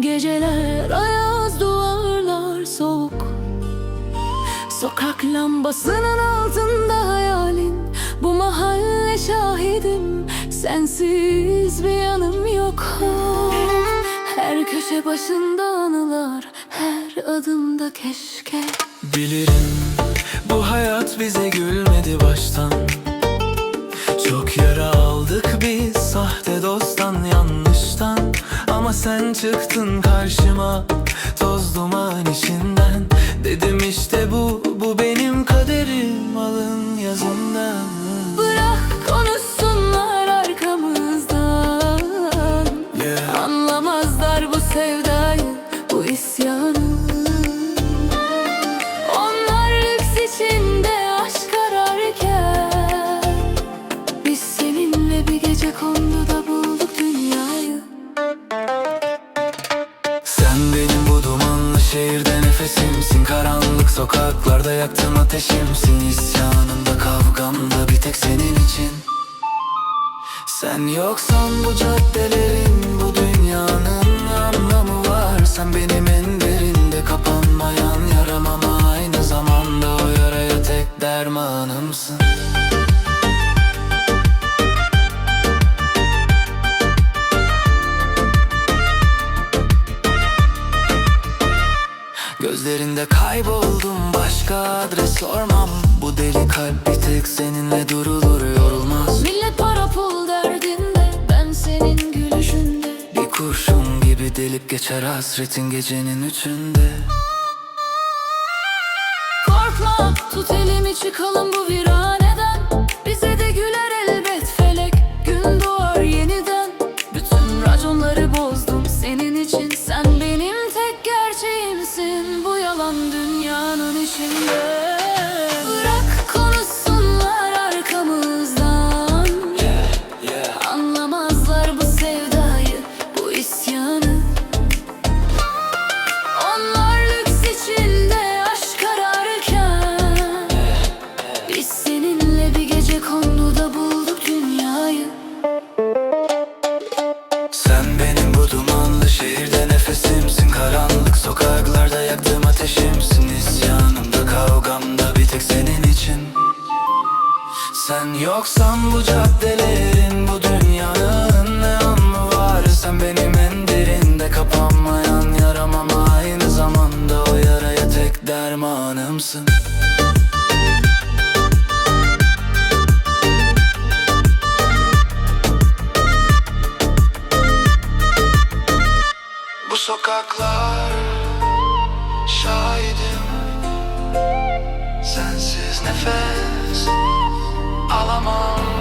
Geceler ayaz duvarlar soğuk. Sokak lambasının altında hayalin. Bu mahalle şahidim. Sensiz bir yanım yok. Her köşe başında anılar Her adımda keşke. Bilirim bu hayat bize gülmedi baştan. Sen çıktın karşıma toz duman içinden. Dedim işte bu bu benim kaderim alın yazından. Bırak konuşsunlar arkamızdan. Yeah. Anlamazlar bu sevdayı, sokaklarda yaktım ateşimsin İsyanımda kavgamda bir tek senin için. Sen yoksan bu caddelerin bu dünyanın anlamı var. Sen benim en derinde kapanmayan yaram ama aynı zamanda o yaraya tek dermanımsın Gözlerinde kayboldum başka adres sormam. Bu deli kalp bir tek seninle durulur yorulmaz. Millet para pul derdinde, ben senin gülüşünde. Bir kurşun gibi delip geçer hasretin gecenin üçünde. Korkma, tut elimi çıkalım bu viraneden yaktığım ateşimsin İsyanımda kavgamda bir tek senin için. Sen yoksan bu caddelerin bu dünyanın ne anlamı var? Sen benim en derinde kapanmayan yaram ama aynı zamanda o yaraya tek dermanımsın. Bu sokaklar Sensiz nefes alamam